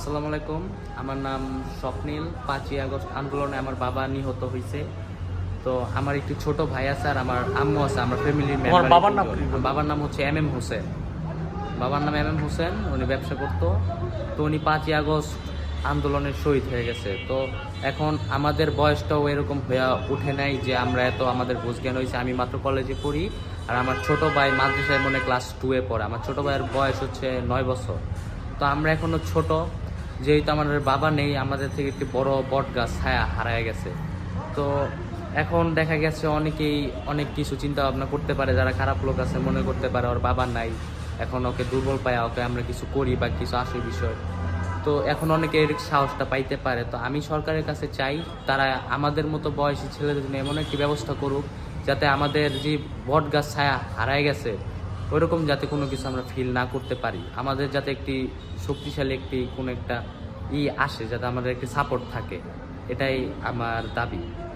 আসসালামু আলাইকুম। আমার নাম স্বপ্নিল। পাঁচই আগস্ট আন্দোলনে আমার বাবা নিহত হয়েছে। তো আমার একটি ছোট ভাই আছে আর আমার আম্মু আছে আমার ফ্যামিলির তোমার বাবার নাম বাবার নাম হচ্ছে এম এম হোসেন। বাবার নাম এম এম হোসেন উনি ব্যবসা করতো। তো উনি পাঁচই আগস্ট আন্দোলনের শহীদ হয়ে গেছে। তো এখন আমাদের বয়সটাও এরকম হয়ে উঠে নাই যে আমরা এত আমাদের বুঝ জ্ঞান হয়েছে। আমি মাত্র কলেজে পড়ি আর আমার ছোট ভাই মাদ্রাসায় মনে ক্লাস টুয়ে পড়ে। আমার ছোট ভাইয়ের বয়স হচ্ছে নয় বছর। তো আমরা এখনও ছোট। যেহেতু আমাদের বাবা নেই, আমাদের থেকে একটি বড় বট গাছ ছায়া হারায় গেছে। তো এখন দেখা গেছে অনেকেই অনেক কিছু চিন্তা ভাবনা করতে পারে, যারা খারাপ লোক আছে মনে করতে পারে ওর বাবা নাই, এখন ওকে দুর্বল পায় ওকে আমরা কিছু করি বা কিছু আসে বিষয়। তো এখন অনেকে এর সাহসটা পাইতে পারে। তো আমি সরকারের কাছে চাই তারা আমাদের মতো বয়সী ছেলেদের জন্য এমন একটি ব্যবস্থা করুক, যাতে আমাদের যে বট গাছ ছায়া হারায় গেছে ওইরকম যাতে কোনো কিছু আমরা ফিল না করতে পারি। আমাদের যাতে একটি শক্তিশালী একটি কোনো একটা ই আসে, যাতে আমাদের একটি সাপোর্ট থাকে। এটাই আমার দাবি।